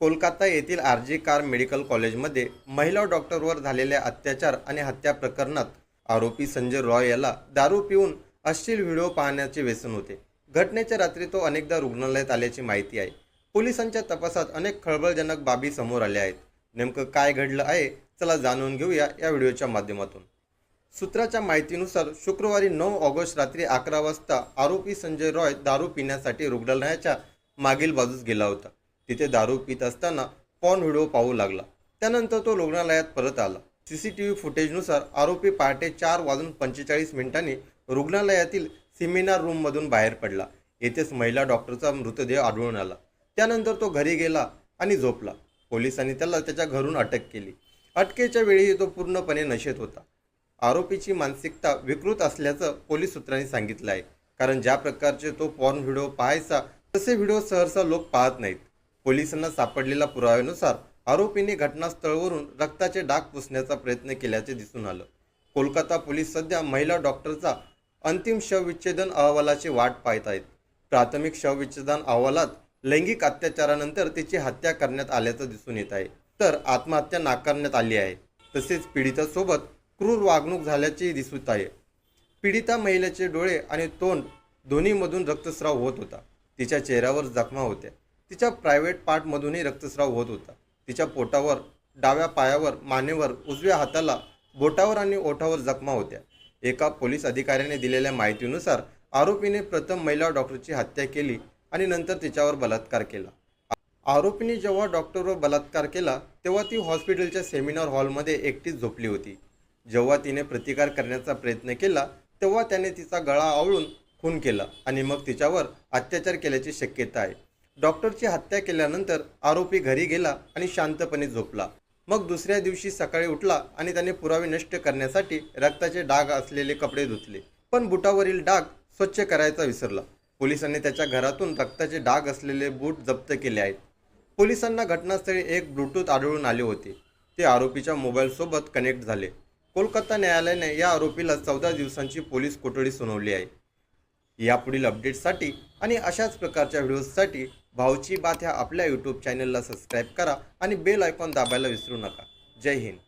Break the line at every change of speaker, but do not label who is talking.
कोलकाता येथील R G car medical कॉलेजमध्ये महिला डॉक्टरवर झालेल्या अत्याचार आणि हत्या प्रकरणात आरोपी संजय रॉय याला दारू पिऊन अश्लील व्हिडिओ पाहण्याचे व्यसन होते. घटनेच्या रात्री तो अनेकदा रुग्णालयात आल्याची माहिती आहे. पोलिसांच्या तपासात अनेक खळबळजनक बाबी समोर आल्या आहेत. नेमकं काय घडलं आहे चला जाणून घेऊया या व्हिडिओच्या माध्यमातून. सूत्राच्या माहितीनुसार शुक्रवारी नऊ ऑगस्ट रात्री अकरा वाजता आरोपी संजय रॉय दारू पिण्यासाठी रुग्णालयाच्या मागील बाजूस गेला होता. तिथे दारू पित असताना पॉर्न व्हिडिओ पाहू लागला. त्यानंतर तो रुग्णालयात परत आला. सी सी टी व्ही फुटेजनुसार आरोपी पहाटे चार वाजून पंचेचाळीस मिनिटांनी रुग्णालयातील सेमिनार रूममधून बाहेर पडला. येथेच महिला डॉक्टरचा मृतदेह आढळून आला. त्यानंतर तो घरी गेला आणि झोपला. पोलिसांनी त्याला त्याच्या घरून अटक केली. अटकेच्या वेळीही तो पूर्णपणे नशेत होता. आरोपीची मानसिकता विकृत असल्याचं पोलीस सूत्रांनी सांगितलं आहे. कारण ज्या प्रकारचे तो पॉर्न व्हिडिओ पाहायचा तसे व्हिडिओ सहसा लोक पाहत नाहीत. पोलिसांना सापडलेल्या पुराव्यानुसार आरोपीने घटनास्थळवरून रक्ताचे डाग पुसण्याचा प्रयत्न केल्याचे दिसून आलं. कोलकाता पोलीस सध्या महिला डॉक्टरचा अंतिम शवविच्छेदन अहवालाची वाट पाहत आहेत. प्राथमिक शवविच्छेदन अहवालात लैंगिक अत्याचारानंतर तिची हत्या करण्यात आल्याचं दिसून येत आहे. तर आत्महत्या नाकारण्यात आली आहे. तसेच पीडितासोबत क्रूर वागणूक झाल्याचे दिसत आहे. पीडिता महिलेचे डोळे आणि तोंड दोन्हीमधून रक्तस्राव होत होता. तिच्या चेहऱ्यावर जखमा होत्या. तिच्या प्रायव्हेट पार्टमधूनही रक्तस्राव होत होता. तिच्या पोटावर डाव्या पायावर मानेवर उजव्या हाताला बोटावर आणि ओठावर जखमा होत्या. एका पोलीस अधिकाऱ्याने दिलेल्या माहितीनुसार आरोपीने प्रथम महिला डॉक्टरची हत्या केली आणि नंतर तिच्यावर बलात्कार केला. आरोपीने जेव्हा डॉक्टरवर बलात्कार केला तेव्हा ती हॉस्पिटलच्या सेमिनार हॉलमध्ये एकटीच झोपली होती. जेव्हा तिने प्रतिकार करण्याचा प्रयत्न केला तेव्हा त्याने तिचा गळा आवळून खून केला आणि मग तिच्यावर अत्याचार केल्याची शक्यता आहे. डॉक्टरची हत्या केल्यानंतर आरोपी घरी गेला आणि शांतपणे झोपला. मग दुसऱ्या दिवशी सकाळी उठला आणि त्याने पुरावे नष्ट करण्यासाठी रक्ताचे डाग असलेले कपडे धुतले. पण बुटावरील डाग स्वच्छ करायचा विसरला. पोलिसांनी त्याच्या घरातून रक्ताचे डाग असलेले बूट जप्त केले आहेत. पोलिसांना घटनास्थळी एक ब्लूटूथ आढळून आले होते. ते आरोपीच्या मोबाईलसोबत कनेक्ट झाले. कोलकाता न्यायालयाने या आरोपीला चौदा दिवसांची पोलीस कोठडी सुनावली आहे. यापुढील अपडेट्ससाठी आणि अशाच प्रकारच्या व्हिडिओजसाठी भाऊची बात ह्या आपल्या यूट्यूब चॅनलला सबस्क्राईब करा आणि बेल आयकॉन दाबायला विसरू नका. जय हिंद.